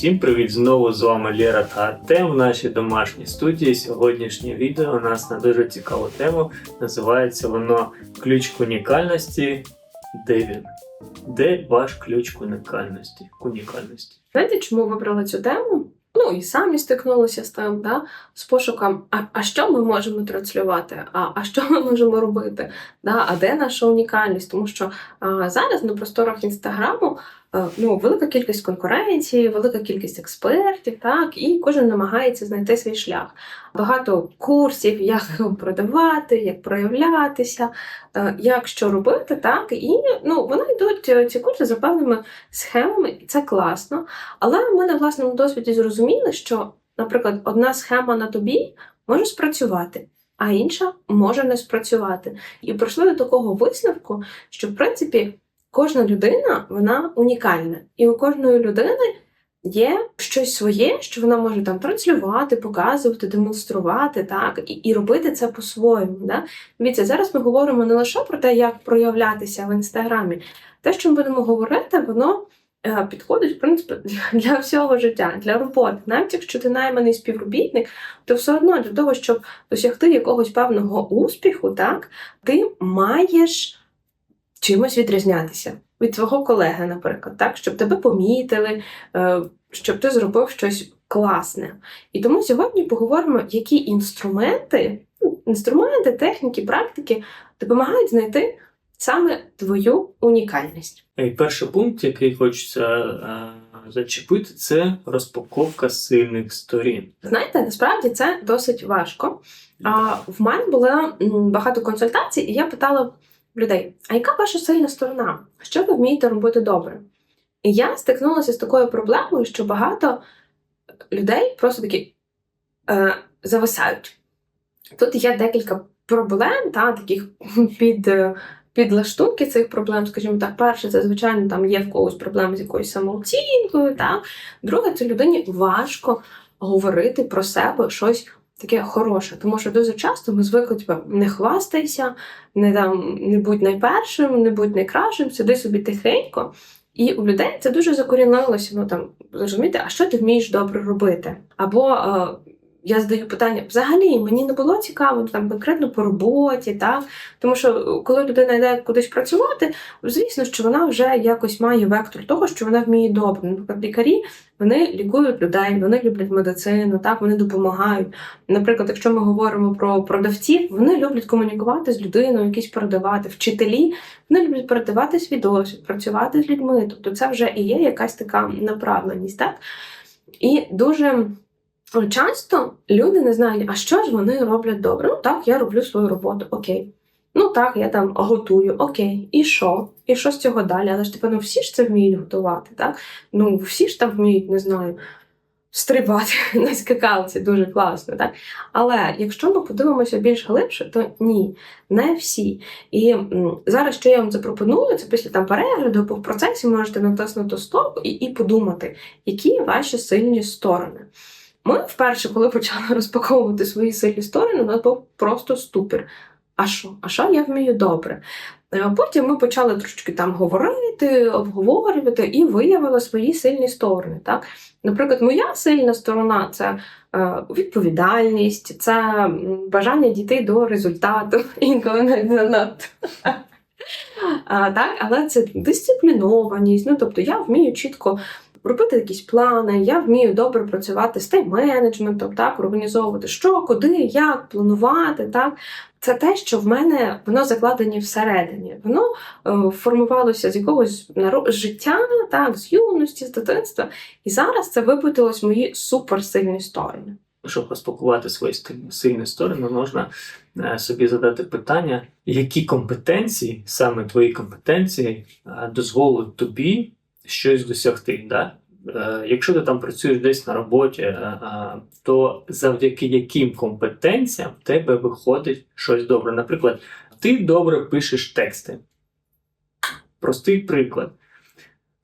Всім привіт! Знову з вами Лера та Артем в нашій домашній студії. Сьогоднішнє відео у нас на дуже цікаву тему. Називається воно Ключ к унікальності. Де він? Де ваш ключ к унікальності? К унікальності? Знаєте, чому вибрала цю тему? Ну і самі стикнулися з тим, да? з пошуком, а, а що ми можемо транслювати, а, а що ми можемо робити, да? а де наша унікальність? Тому що а, зараз на просторах інстаграму ну, велика кількість конкуренції, велика кількість експертів, так, і кожен намагається знайти свій шлях. Багато курсів, як продавати, як проявлятися, е, як що робити, так, і ну, вони йдуть е, ці курси за певними схемами, і це класно. Але ми на власному досвіді зрозуміли, що, наприклад, одна схема на тобі може спрацювати, а інша може не спрацювати. І прийшли до такого висновку, що в принципі кожна людина вона унікальна, і у кожної людини. Є щось своє, що вона може там транслювати, показувати, демонструвати, так, і, і робити це по-своєму. Да? Дивіться, зараз ми говоримо не лише про те, як проявлятися в інстаграмі. Те, що ми будемо говорити, воно е, підходить, в принципі, для, всього життя, для роботи. Навіть якщо ти найманий співробітник, то все одно для того, щоб досягти якогось певного успіху, так, ти маєш чимось відрізнятися від свого колеги, наприклад, так, щоб тебе помітили, е, щоб ти зробив щось класне. І тому сьогодні поговоримо, які інструменти, ну, інструменти, техніки, практики допомагають знайти саме твою унікальність. І перший пункт, який хочеться е, зачепити, це розпаковка сильних сторін. Знаєте, насправді це досить важко. А в мене було багато консультацій, і я питала людей: а яка ваша сильна сторона? Що ви вмієте робити добре? І я стикнулася з такою проблемою, що багато людей просто такі е, зависають. Тут є декілька проблем, та, таких під, е, підлаштунки цих проблем, скажімо так, перше, це, звичайно, там є в когось проблеми з якоюсь самооцінкою. Так? Друге, це людині важко говорити про себе щось таке хороше. Тому що дуже часто ми звикли типу, не хвастайся, не, там, не будь найпершим, не будь найкращим, сиди собі тихенько. І у людей це дуже закорінилося. Ну там розумієте, а що ти вмієш добре робити? Або е, я задаю питання: взагалі мені не було цікаво там конкретно по роботі, так тому що коли людина йде кудись працювати, звісно, що вона вже якось має вектор того, що вона вміє добре. Наприклад, лікарі вони лікують людей, вони люблять медицину, так вони допомагають. Наприклад, якщо ми говоримо про продавців, вони люблять комунікувати з людиною, якісь продавати, вчителі. Вони люблять передавати свій досвід, працювати з людьми. Тобто це вже і є якась така направленість, так? І дуже часто люди не знають, а що ж вони роблять добре. Ну так, я роблю свою роботу, окей. Ну так, я там готую, окей, і що? І що з цього далі? Але ж типу, ну всі ж це вміють готувати, так? Ну всі ж там вміють, не знаю, стрибати на скакалці дуже класно, так? Але якщо ми подивимося більш глибше, то ні, не всі. І зараз, що я вам запропоную, це після там перегляду, або в процесі можете натиснути стоп і, і подумати, які ваші сильні сторони. Ми вперше, коли почали розпаковувати свої сильні сторони, у нас був просто ступір. А що? А що я вмію добре? Е, Потім ми почали трошки там говорити, обговорювати і виявили свої сильні сторони. Так? Наприклад, моя сильна сторона це е, відповідальність, це бажання дійти до результату, інколи навіть занадто. А, так, але це дисциплінованість. Ну, тобто я вмію чітко робити якісь плани, я вмію добре працювати з тайм-менеджментом, так, організовувати що, куди, як, планувати. Так. Це те, що в мене воно закладені всередині. Воно е, формувалося з якогось наро- життя, так, з юності, з дитинства. І зараз це випуталось в мої суперсильні сторони. Щоб розпакувати свої сильні сторони, можна е, собі задати питання, які компетенції, саме твої компетенції, е, дозволять тобі щось досягти. Да? Е, Якщо ти там працюєш десь на роботі, е, е, то завдяки яким компетенціям в тебе виходить щось добре. Наприклад, ти добре пишеш тексти. Простий приклад.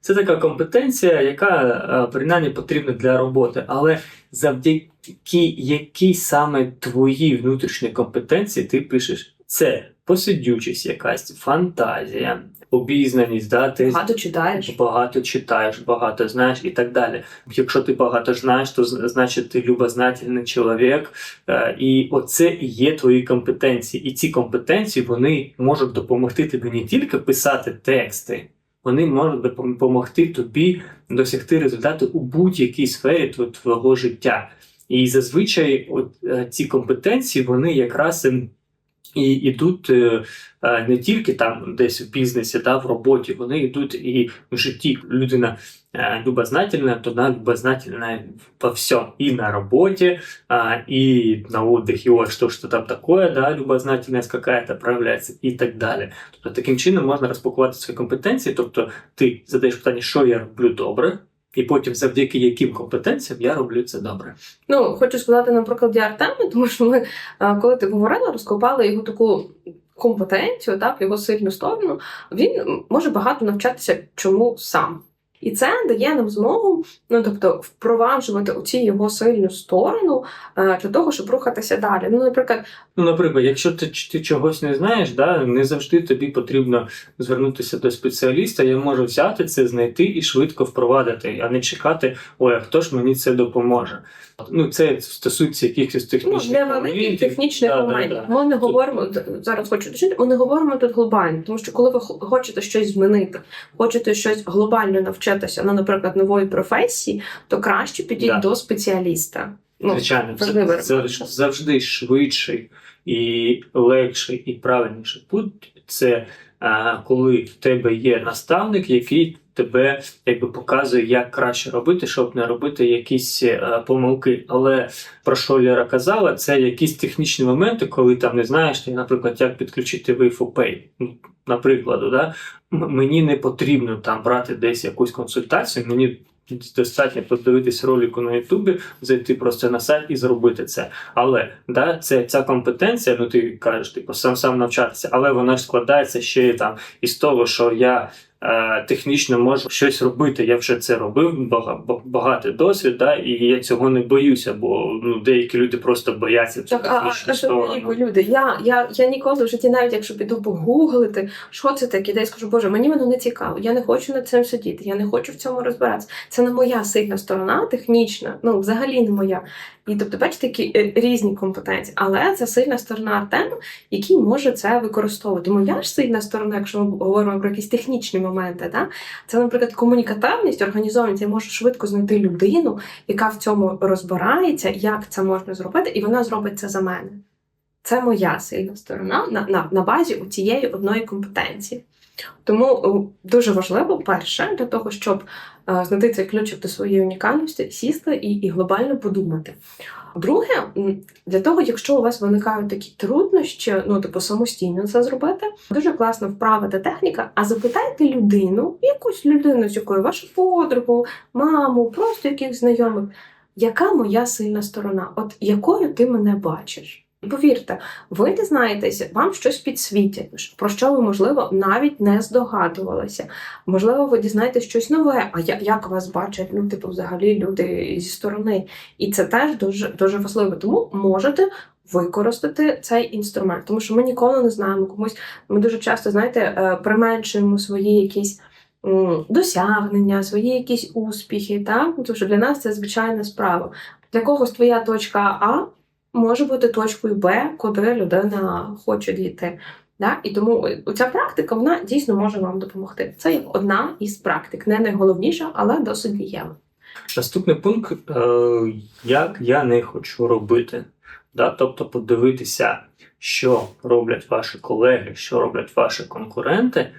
Це така компетенція, яка принаймні потрібна для роботи, але завдяки якій саме твої внутрішні компетенції ти пишеш це посидючість якась, фантазія, обізнаність, да, ти Багато читаєш. багато читаєш, багато знаєш і так далі. Якщо ти багато знаєш, то значить ти любознательний чоловік, е, і оце і є твої компетенції. І ці компетенції вони можуть допомогти тобі не тільки писати тексти, вони можуть допомогти тобі досягти результату у будь-якій сфері твого життя. І зазвичай от, е, ці компетенції вони якраз і йдуть е, е, не тільки там десь в бізнесі, да, в роботі, вони йдуть і в житті. Людина е, любознательна, то вона любознательна по всьому. І на роботі, і на отдыхе, о, что, что там такое, да, любознательность какая-то проявляється, і так далі. Тобто таким чином можна розпакувати свої компетенції, тобто ти задаєш питання, що я роблю добре, і потім завдяки яким компетенціям я роблю це добре. Ну, хочу сказати на прикладі Артема, тому що ми, е, коли ти говорила, розкопали його таку компетенцію, так, його сильну сторону. Він може багато навчатися чому сам. І це дає нам змогу, ну тобто, впроваджувати оці його сильну сторону е, для того, щоб рухатися далі. Ну, наприклад, Ну, наприклад, якщо ти, ти чогось не знаєш, да, не завжди тобі потрібно звернутися до спеціаліста. Я можу взяти це, знайти і швидко впровадити, а не чекати, ой, а хто ж мені це допоможе. Ну, це стосується якихось ну, технічних для великих технічних Да, да, моментів да. ми не говоримо зараз. Хочу уточнити, ми не говоримо тут глобально, тому що коли ви хочете щось змінити, хочете щось глобально навчитися, ну, наприклад, нової професії, то краще підіть Да. до спеціаліста. Ну, Звичайно, це, це завжди швидший і легший і правильніший путь. Це а, коли в тебе є наставник, який тебе якби показує, як краще робити, щоб не робити якісь е, помилки. Але про що Лера казала, це якісь технічні моменти, коли там не знаєш, ти, наприклад, як підключити Wi-Fi Pay. Ну, Наприклад, да? Мені не потрібно там брати десь якусь консультацію. Мені достатньо подивитись ролику на Ютубі, зайти просто на сайт і зробити це. Але да, це ця компетенція, ну ти кажеш, типу, сам сам навчатися, але вона ж складається ще там із того, що я. Е, Технічно можу щось робити, я вже це робив, бага- ба- багатий досвід, да, і я цього не боюся, бо ну, деякі люди просто бояться цю Так, а, а що люди? Я, я, я ніколи в житті, навіть якщо піду погуглити, що це таке, де я скажу, Боже, мені воно не цікаво, я не хочу над цим сидіти, я не хочу в цьому розбиратися. Це не моя сильна сторона, технічна, ну взагалі не моя. І тобто, бачите, такі е, різні компетенції, але це сильна сторона Артема, який може це використовувати. Моя ж сильна сторона, якщо ми говоримо про якісь технічні моменти, да? це, наприклад, комунікативність, організованість. Я можу швидко знайти людину, яка в цьому розбирається, як це можна зробити, і вона зробить це за мене. Це моя сильна сторона на, на, на базі цієї одної компетенції. Тому дуже важливо, перше, для того, щоб е, знайти цей ключик до своєї унікальності, сісти і, і глобально подумати. Друге, для того, якщо у вас виникають такі труднощі, ну типу самостійно це зробити, дуже класно вправа та техніка, а запитайте людину, якусь людину, з якою вашу подругу, маму, просто якихось знайомих, яка моя сильна сторона? От якою ти мене бачиш? І повірте, ви дізнаєтеся, вам щось підсвітять, про що ви, можливо, навіть не здогадувалися. Можливо, ви дізнаєтесь щось нове, а як вас бачать, ну, типу, взагалі люди зі сторони. І це теж дуже, дуже важливо. Тому можете використати цей інструмент, тому що ми ніколи не знаємо комусь. Ми дуже часто, знаєте, е, применшуємо свої якісь. Досягнення, свої якісь успіхи? Ну, Тому що для нас це звичайна справа. Для когось твоя точка А може бути точкою Б, куди людина хоче дійти. Да? І тому ця практика вона дійсно може вам допомогти. Це одна із практик, не найголовніша, але досить дієва. Наступний пункт, е, як я не хочу робити. Да? Тобто подивитися, що роблять ваші колеги, що роблять ваші конкуренти,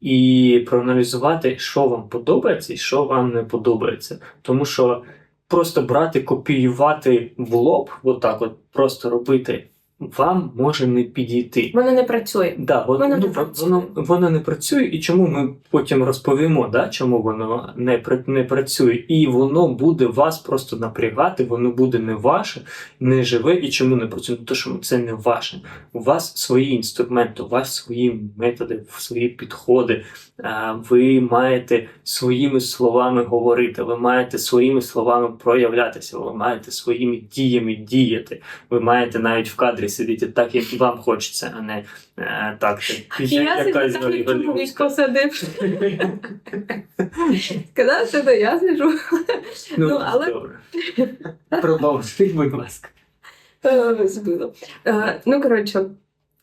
і проаналізувати, що вам подобається і що вам не подобається. Тому що просто брати, копіювати в лоб, отак от просто робити, вам може не підійти. Воно не працює. Да, воно, Воно не ну, працює. воно, воно не працює, і чому ми потім розповімо, да, чому воно не, не працює, і воно буде вас просто напрягати, воно буде не ваше, не живе. І чому не працює? Ну, то, що це не ваше. У вас свої інструменти, у вас свої методи, свої підходи. Ви маєте своїми словами говорити, ви маєте своїми словами проявлятися, ви маєте своїми діями діяти. Ви маєте навіть в кадрі квартирі сидіти так, як вам хочеться, а не е, так, як Я собі якась так Голівудська. чоловік посадив. Сказав, що це я сиджу. Ну, Ну, але- добре. Продовжуй, будь ласка. Е, Збило. Е, Ну, коротше,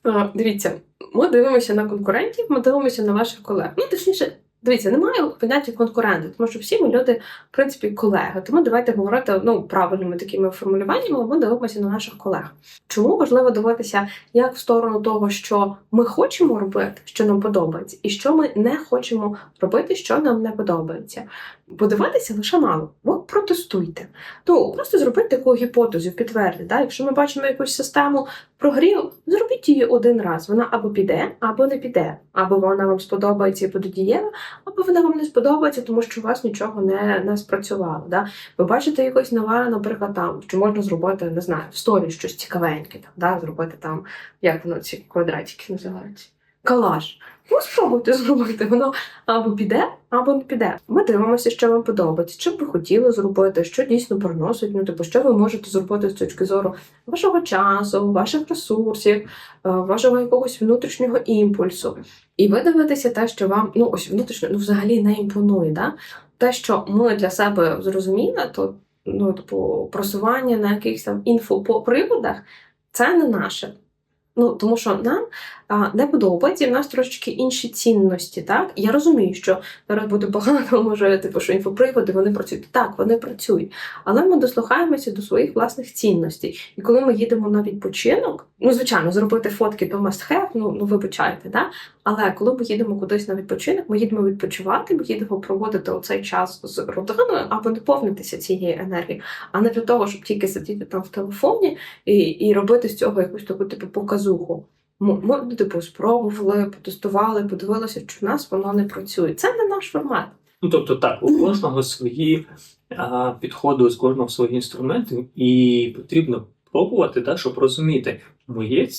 е, дивіться, ми дивимося на конкурентів, ми дивимося на ваших колег. Ну, точніше, дивіться, немає поняття конкуренти, тому що всі ми люди, в принципі, колеги. Тому давайте говорити ну, правильними такими формулюваннями, ми дивимося на наших колег. Чому важливо дивитися як в сторону того, що ми хочемо робити, що нам подобається, і що ми не хочемо робити, що нам не подобається. Подивитися лише мало. От протестуйте. Ну, просто зробіть таку гіпотезу, підтвердіть. Да? Якщо ми бачимо якусь систему прогрів, зробіть її один раз. Вона або піде, або не піде. Або вона вам сподобається і буде дієва, або вона вам не сподобається, тому що у вас нічого не, не спрацювало. Да? Ви бачите якось нове, наприклад, там, що можна зробити, не знаю, в сторі щось цікавеньке, там, да? зробити там, як воно ці квадратики називаються. Калаш. Ну, спробуйте зробити. Воно або піде, або не піде. Ми дивимося, що вам подобається, що б ви хотіли зробити, що дійсно приносить, ну типу, що ви можете зробити з точки зору вашого часу, ваших ресурсів, е, вашого якогось внутрішнього імпульсу. І ви дивитеся те, що вам ну ось внутрішньо ну, взагалі не імпонує. Да? Те, що ми для себе зрозуміли, то ну, типу, просування на якихось там інфоприводах, це не наше. Ну, тому що нам не подобається, і в нас трошечки інші цінності. Так? Я розумію, що зараз буде багато, може, типу, що інфоприводи вони працюють. Так, вони працюють. Але ми дослухаємося до своїх власних цінностей. І коли ми їдемо на відпочинок, ну, звичайно, зробити фотки то must have, ну, ну вибачайте, да? але коли ми їдемо кудись на відпочинок, ми їдемо відпочивати, ми їдемо проводити оцей час з родиною або наповнитися цією енергією, а не для того, щоб тільки сидіти там в телефоні і, і робити з цього якусь таку типу показуху. Ми, ми, ну, типу, спробували, потестували, подивилися, що в нас воно не працює. Це не наш формат. Ну, тобто, так, у кожного свої а, підходи, у кожного свої інструменти, і потрібно пробувати, да, щоб розуміти, моє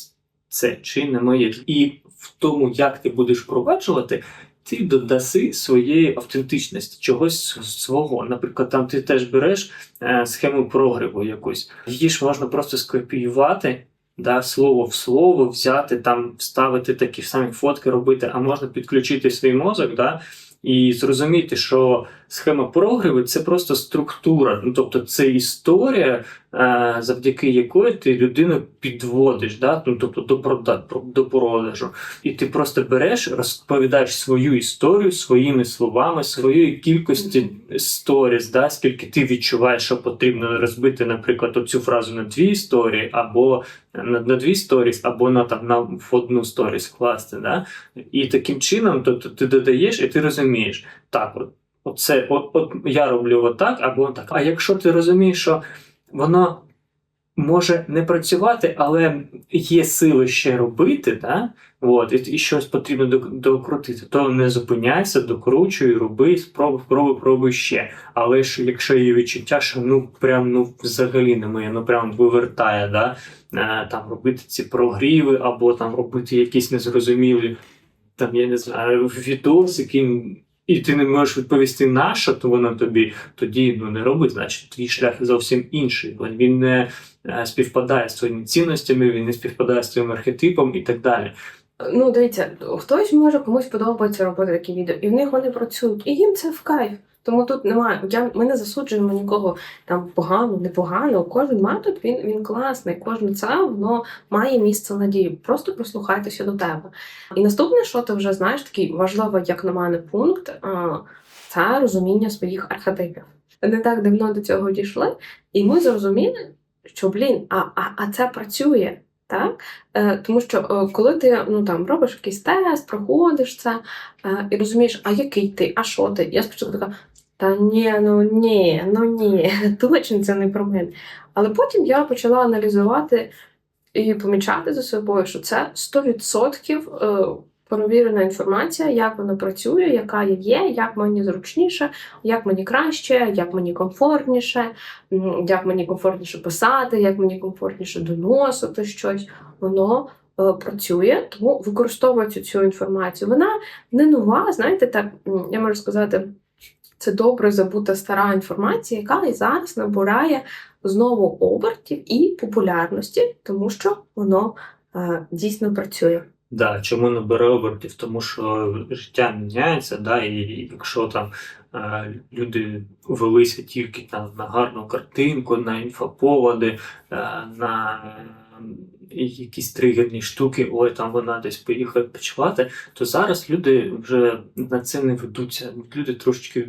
це чи не моє. І в тому, як ти будеш впроваджувати, ти додаси своєї автентичності, чогось свого. Наприклад, там ти теж береш е, схему прогріву якусь. Її ж можна просто скопіювати. Да, слово в слово взяти, там вставити такі самі фотки робити, а можна підключити свій мозок, да, і зрозуміти, що схема прогріву це просто структура. Ну тобто це історія, е, завдяки якої ти людину підводиш, да? ну, тобто до, прода, до продажу. І ти просто береш, розповідаєш свою історію своїми словами, своєї кількості сторіс, да? скільки ти відчуваєш, що потрібно розбити, наприклад, оцю фразу на дві історії, або на, на дві сторіс, або на там на в одну сторіс класти. Да? І таким чином тобто, ти додаєш, і ти розумієш, так, от. Оце, от, от я роблю отак або так. А якщо ти розумієш, що воно може не працювати, але є сили ще робити, да? От, і, і щось потрібно докрутити, то не зупиняйся, докручуй, роби, спробуй, пробуй, пробуй ще. Але ж якщо є відчуття, що ну прям ну взагалі не моє, ну прям вивертає, да? е, там робити ці прогріви, або там робити якісь незрозумілі, там я не знаю, відосики. І ти не можеш відповісти на що то воно тобі, тоді ну не робить, значить твій шлях зовсім інший. бо Він не е, співпадає з твоїми цінностями, він не співпадає з твоїм архетипом і так далі. Ну, дивіться, хтось може комусь подобається робити такі відео, і в них вони працюють, і їм це в кайф. Тому тут немає. Я, ми не засуджуємо нікого там погано, непогано. Кожен метод він, він класний, кожне це воно має місце надії. Просто прислухайтеся до тебе. І наступне, що ти вже знаєш, такий важливий, як на мене, пункт це розуміння своїх архетипів. Не так давно до цього дійшли, і ми зрозуміли, що блін, а, а, а це працює. Так? Е, тому що е, коли ти ну, там, робиш якийсь тест, проходиш це е, і розумієш, а який ти, а що ти? Я спочатку така, та ні, ну ні, ну ні, точно це не про мене. Але потім я почала аналізувати і помічати за собою, що це 100% е, перевірена інформація, як вона працює, яка є, як мені зручніше, як мені краще, як мені комфортніше, як мені комфортніше писати, як мені комфортніше доносити щось. Воно е, працює, тому використовуйте цю інформацію. Вона не нова, знаєте, так я можу сказати. Це добре забута стара інформація, яка і зараз набирає знову обертів і популярності, тому що воно е, дійсно працює. Да, чому не бере обертів? Тому що життя міняється, да, і якщо там е, люди велися тільки там на гарну картинку, на інфоповоди, е, на якісь тригерні штуки, ой, там вона десь поїхала почувати, то зараз люди вже на це не ведуться. Люди трошечки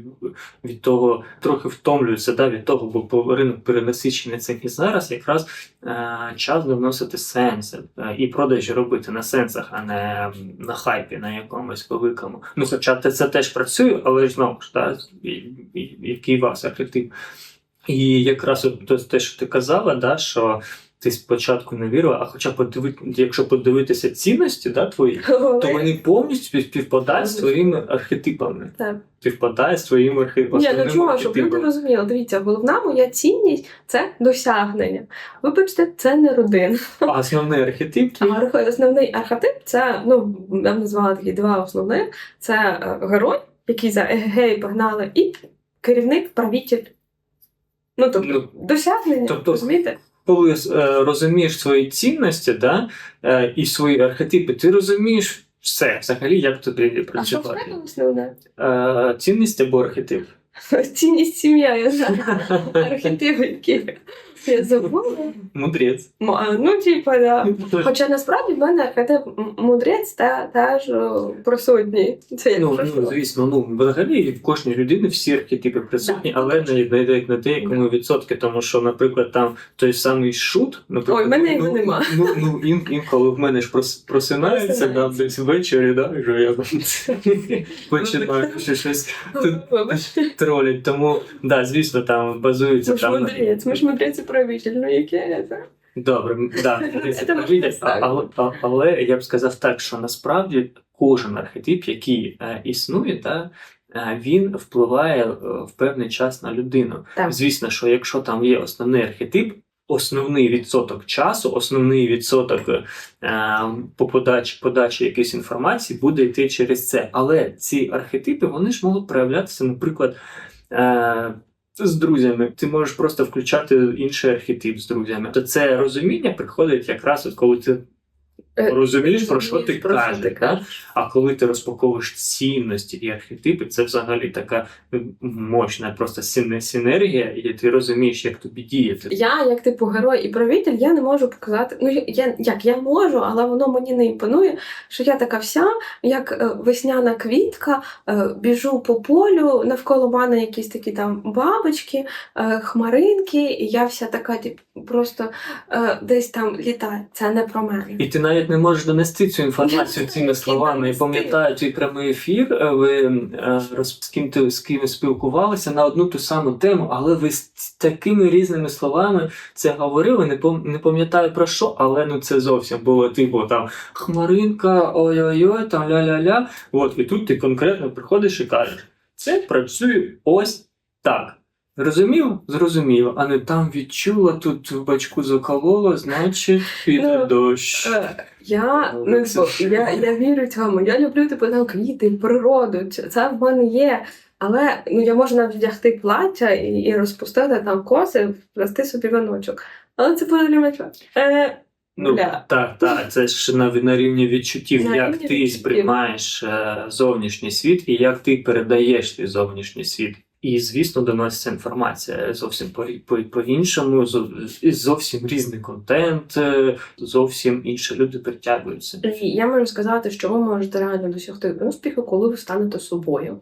від того трохи втомлюються да, від того, бо ринок перенасичений цим і зараз якраз е, час довносити сенси е, і продажі робити на сенсах, а не на хайпі, на якомусь великому. Ну, хоча це, теж працює, але ж знову ж да, який вас архетип. І якраз те, що ти казала, да, що ти спочатку не вірила, а хоча подивити, якщо подивитися цінності да, твої, то вони повністю співпадають з твоїми архетипами. Так. Співпадають з твоїми архетипами. Ні, ну чого, щоб люди розуміли. Дивіться, головна моя цінність це досягнення. Вибачте, це не родина. А основний архетип А основний архетип це ну я б назвала такі два основних: це е, герой, який за егегей погнали, і керівник, правитель. Ну тобто Ну, досягнення, тобто- розумієте? Коли е, розумієш свої цінності, да, е, і свої архетипи, ти розумієш все, взагалі, як тобі А що працювати. основне? Е, цінність або архетип. Цінність сім'я, я знаю. Архетип які я забула. Мудрець. Ну, типа, да. Хоча насправді в мене мудрець та теж присутній. Це Ну, ну, звісно, ну взагалі в кожній людини всі архетипи присутні, Да. але не, не, на деякому відсотки, тому що, наприклад, там той самий шут, наприклад, Ой, в мене його ну, нема. Ну, ну ін, інколи в мене ж просинається там десь ввечері, да, вже я починаю щось тролять. Тому, да, звісно, там базується Ми ж мудрець, ми ж мудрець і ну яке це? Добре, да, але, але я б сказав так, що насправді кожен архетип, який е, існує, та, е, він впливає е, в певний час на людину. Так. Звісно, що якщо там є основний архетип, основний відсоток часу, основний відсоток е, по подачі, подачі якоїсь інформації буде йти через це. Але ці архетипи вони ж можуть проявлятися, наприклад. Е, з друзями, ти можеш просто включати інший архетип з друзями. То це розуміння приходить якраз от коли ти розумієш, про що ти кажеш. да? А коли ти розпаковуєш цінності і архетипи, це взагалі така мощна просто син- синергія, і ти розумієш, як тобі діяти. Я, як типу герой і правитель, я не можу показати. Ну я- як я можу, але воно мені не імпонує, що я така вся, як е, весняна квітка, е, біжу по полю, навколо мене якісь такі там бабочки, е, хмаринки, і я вся така, типу, просто е, десь там літаю. Це не про мене. І ти навіть не можеш донести цю інформацію цими словами. І пам'ятаю твій прямий ефір. е, Ви е, роз- з ким ти з ким спілкувалися на одну ту саму тему, але ви з такими різними словами це говорили. Не не пам'ятаю про що, але ну це зовсім було типу там хмаринка, ой-ой-ой, там ля-ля-ля. От і тут ти конкретно приходиш і кажеш, це працює ось так. Зрозуміло? Зрозуміло. А не там відчула, тут в бачку заколола, значить піде Ну, дощ. Е, Я не я, я вірю цьому. Я люблю типу там квіти, природу. Це в мене є. Але ну я можу навіть вдягти плаття і, і розпустити там коси, вплести собі віночок. Але це мене. Е, Ну, Бля. так, так, це ж на, на рівні відчуттів, На як рівні ти відчуттів. сприймаєш е, зовнішній світ і як ти передаєш твій зовнішній світ. І, звісно, доноситься інформація зовсім по, по, по-іншому, зовсім різний контент, е, зовсім інші люди притягуються. Я можу сказати, що ви можете реально досягти успіху, коли ви станете собою.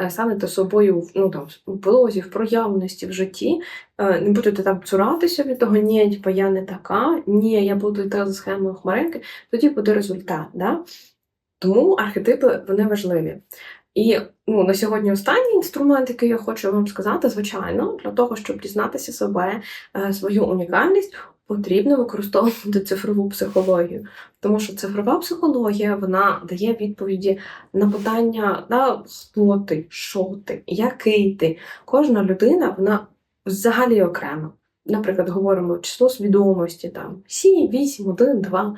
Е, Станете собою ну, там, в блозі, в проявленості в житті. Е, Не будете там цуратися від того, ні, типу, я не така, ні, я буду йти за схемою хмаринки, тоді буде результат. Да? Тому архетипи вони важливі. І ну, на сьогодні останній інструмент, який я хочу вам сказати, звичайно, для того, щоб дізнатися себе, е, свою унікальність, потрібно використовувати цифрову психологію. Тому що цифрова психологія вона дає відповіді на питання, да, хто ти, що ти, який ти. Кожна людина вона взагалі окрема. Наприклад, говоримо число свідомості там 7, 8, 1, 2.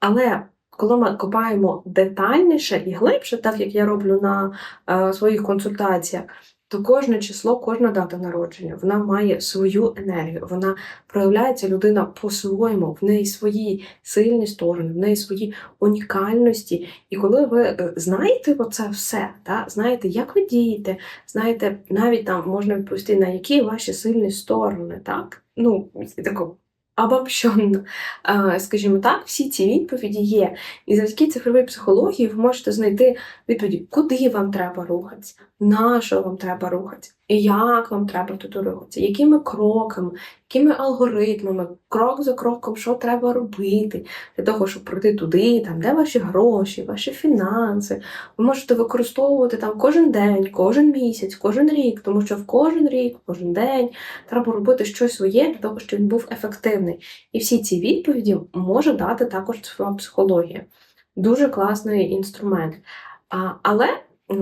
Але коли ми копаємо детальніше і глибше, так як я роблю на е, своїх консультаціях, то кожне число, кожна дата народження, вона має свою енергію, вона проявляється людина по-своєму, в неї свої сильні сторони, в неї свої унікальності. І коли ви е, знаєте оце все, та, знаєте, як ви дієте, знаєте, навіть там можна відповісти, на які ваші сильні сторони, так? Ну, тако обобщенно, е, скажімо так, всі ці відповіді є. І завдяки цифровій психології ви можете знайти відповіді, куди вам треба рухатися, на що вам треба рухатися, як вам треба туди рухатися, якими кроками, якими алгоритмами, крок за кроком, що треба робити для того, щоб пройти туди, там, де ваші гроші, ваші фінанси. Ви можете використовувати там кожен день, кожен місяць, кожен рік, тому що в кожен рік, кожен день треба робити щось своє для того, щоб він був ефективний. І всі ці відповіді може дати також психологія. Дуже класний інструмент. А, але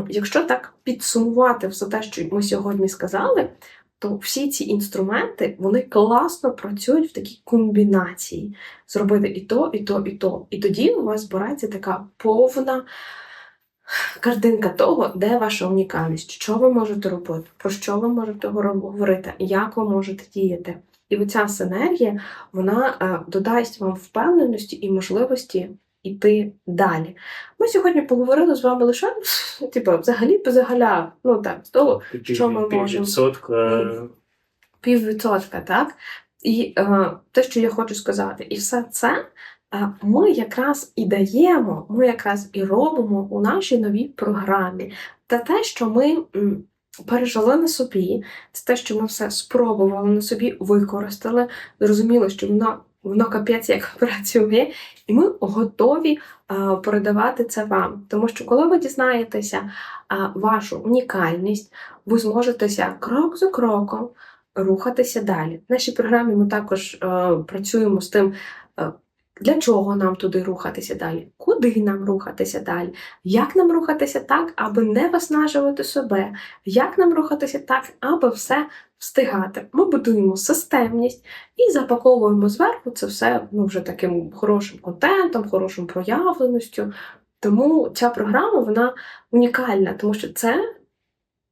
якщо так підсумувати все те, що ми сьогодні сказали, то всі ці інструменти вони класно працюють в такій комбінації. Зробити і то, і то, і то. І тоді у вас збирається така повна картинка того, де ваша унікальність, що ви можете робити, про що ви можете говорити, як ви можете діяти. І оця синергія вона е, додасть вам впевненості і можливості йти далі. Ми сьогодні поговорили з вами лише типу, взагалі позагаля, ну так, з того Що ми можемо? Піввідсотка. піввідсотка, так? І е, те, що я хочу сказати, і все це е, ми якраз і даємо, ми якраз і робимо у нашій новій програмі. Та те, що ми пережили на собі, це те, що ми все спробували на собі, використали, зрозуміли, що воно. Воно капець як працює, і ми готові передавати це вам. Тому що коли ви дізнаєтеся вашу унікальність, ви зможетеся крок за кроком рухатися далі. В нашій програмі ми також е, працюємо з тим, е, для чого нам туди рухатися далі, куди нам рухатися далі, як нам рухатися так, аби не виснажувати себе, як нам рухатися так, аби все встигати. Ми будуємо системність і запаковуємо зверху це все ну, вже таким хорошим контентом, хорошим проявленістю. Тому ця програма вона унікальна, тому що це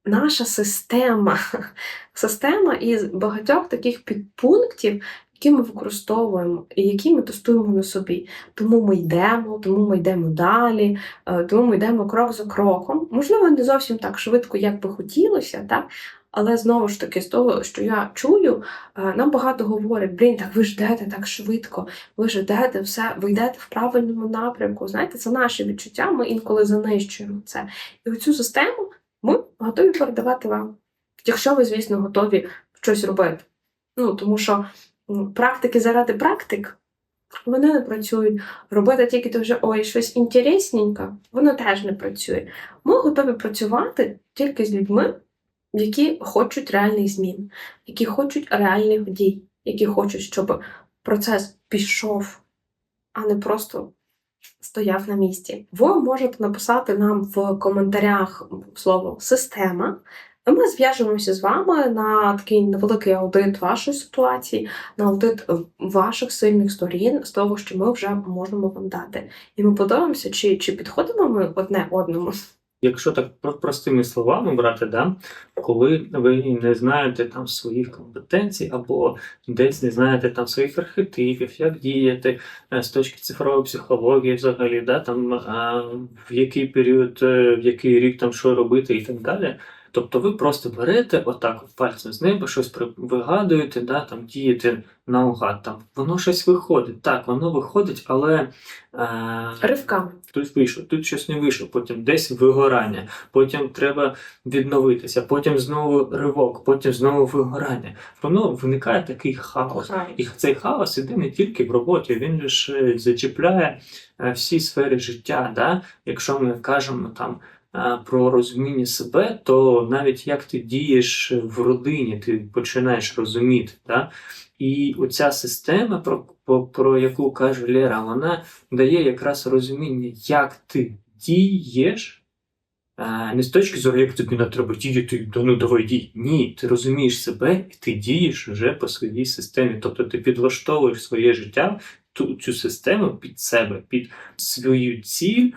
наша система. Система із багатьох таких підпунктів, які ми використовуємо і які ми тестуємо на собі. Тому ми йдемо, тому ми йдемо далі, е, тому ми йдемо крок за кроком. Можливо, не зовсім так швидко, як би хотілося, так? Але знову ж таки, з того, що я чую, е, нам багато говорять: блін, так ви ж йдете так швидко, ви ж йдете все, ви йдете в правильному напрямку. Знаєте, це наші відчуття, ми інколи занищуємо це. І оцю систему ми готові передавати вам. Якщо ви, звісно, готові щось робити. Ну, тому що практики заради практик вони не працюють. Робити тільки то вже ой, щось інтересненьке, воно теж не працює. Ми готові працювати тільки з людьми, які хочуть реальних змін, які хочуть реальних дій, які хочуть, щоб процес пішов, а не просто стояв на місці. Ви можете написати нам в коментарях слово система. І Ми зв'яжемося з вами на такий невеликий аудит вашої ситуації, на аудит е, ваших сильних сторін з того, що ми вже можемо вам дати. І ми подивимося, чи, чи підходимо ми одне одному. Якщо так про- простими словами брати, да, коли ви не знаєте там своїх компетенцій, або десь не знаєте там своїх архетипів, як діяти е, з точки цифрової психології, взагалі, да, там а, в який період, е, в який рік там що робити і так далі. Тобто ви просто берете отак пальцем з неба, щось вигадуєте, да, там дієте наугад, там воно щось виходить. Так, воно виходить, але е, Ривками. Тут вийшов, тут щось не вийшло, потім десь вигорання, потім треба відновитися, потім знову ривок, потім знову вигорання. Воно виникає такий хаос. І цей хаос іде не тільки в роботі, він ж зачіпляє е, всі сфери життя. Да? Якщо ми кажемо там про розуміння себе, то навіть як ти дієш в родині, ти починаєш розуміти. Да? І оця система, про, про, про яку каже Лера, вона дає якраз розуміння, як ти дієш. Не з точки зору, як тобі не треба діяти, да ну давай дій. Ні, ти розумієш себе і ти дієш вже по своїй системі. Тобто ти підлаштовуєш своє життя, ту, цю систему під себе, під свою ціль,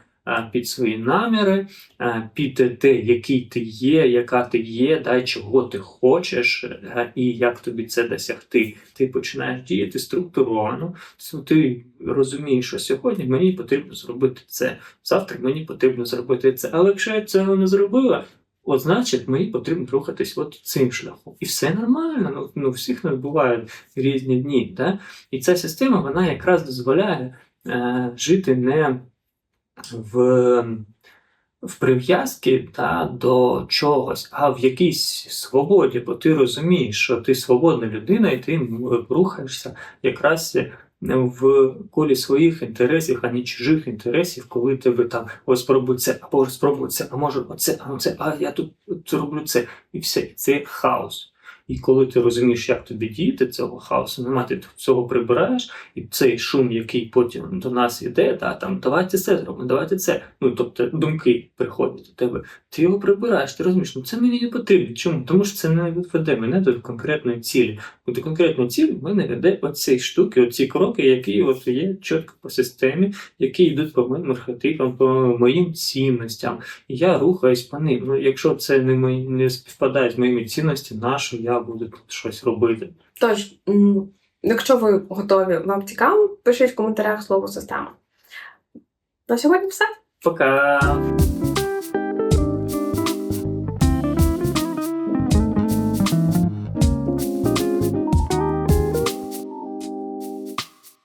під свої наміри, е, під те, який ти є, яка ти є, да, чого ти хочеш, е, і як тобі це досягти. Ти починаєш діяти структуровано. Тобто Ти розумієш, що сьогодні мені потрібно зробити це, завтра мені потрібно зробити це. Але якщо я цього не зробила, от значить мені потрібно рухатись от цим шляхом. І все нормально. Ну, ну всіх не бувають різні дні. Да? І ця система вона якраз дозволяє е, жити не в, в прив'язці та, до чогось, а в якійсь свободі, бо ти розумієш, що ти свободна людина, і ти рухаєшся якраз в колі своїх інтересів, а не чужих інтересів, коли тебе там ось спробуй це, або спробуй це, а може оце, а оце, а я тут зроблю це, і все. Це хаос. І коли ти розумієш, як тобі діяти цього хаосу, нема ти цього прибираєш, і цей шум, який потім до нас йде, та там давайте це зробимо, давайте це. Ну тобто думки приходять до тебе. Ти його прибираєш, ти розумієш, ну це мені не потрібно. Чому? Тому що це не веде мене до конкретної цілі. Бо до конкретної цілі мене веде оці штуки, оці кроки, які от є чітко по системі, які йдуть по моїм архетипам, по моїм цінностям. І я рухаюсь по ним. Ну, якщо це не мої не співпадає з моїми цінностями, на що я буде тут щось робити? Тож, якщо ви готові, вам цікаво, пишіть в коментарях слово система. На сьогодні все. Пока!